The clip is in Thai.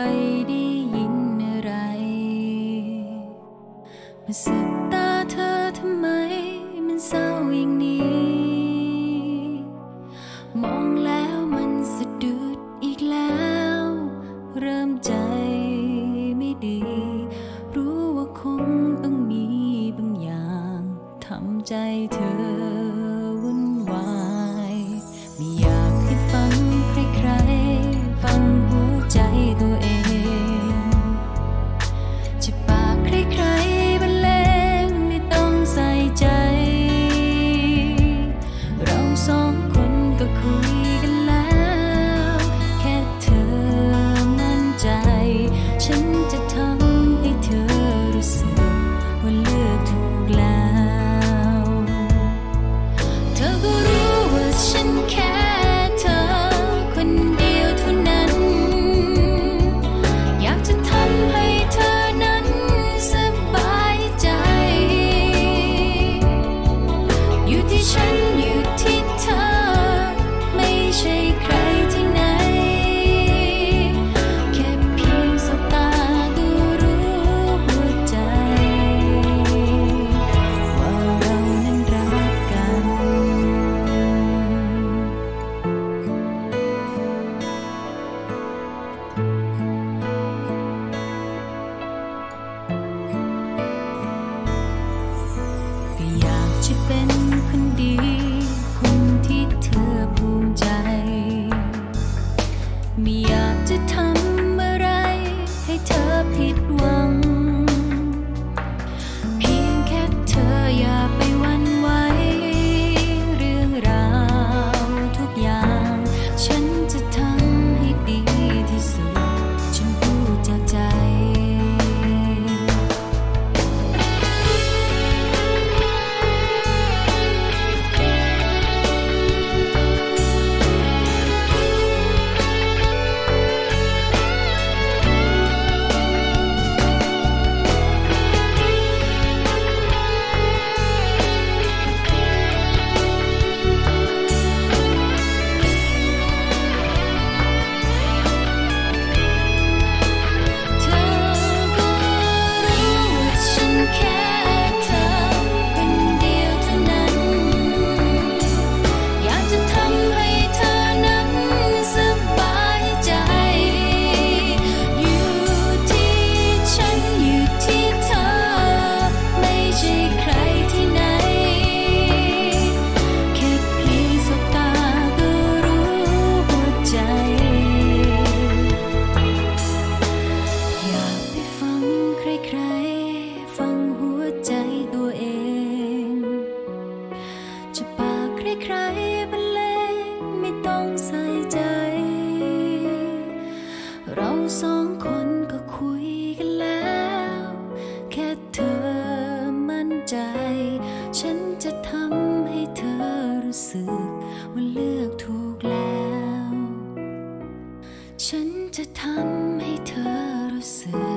ไปได้ยินอะไร มาสบตาเธอทำไม มันเศร้าอย่างนี้ มองแล้วมันสะดุดอีกแล้ว เริ่มใจไม่ดี รู้ว่าคงต้องมีบางอย่างทำใจเธอ จะเป็นคนดี คนที่เธอภูมิใจ ไม่อยากจะ จะทำให้เธอรู้สึก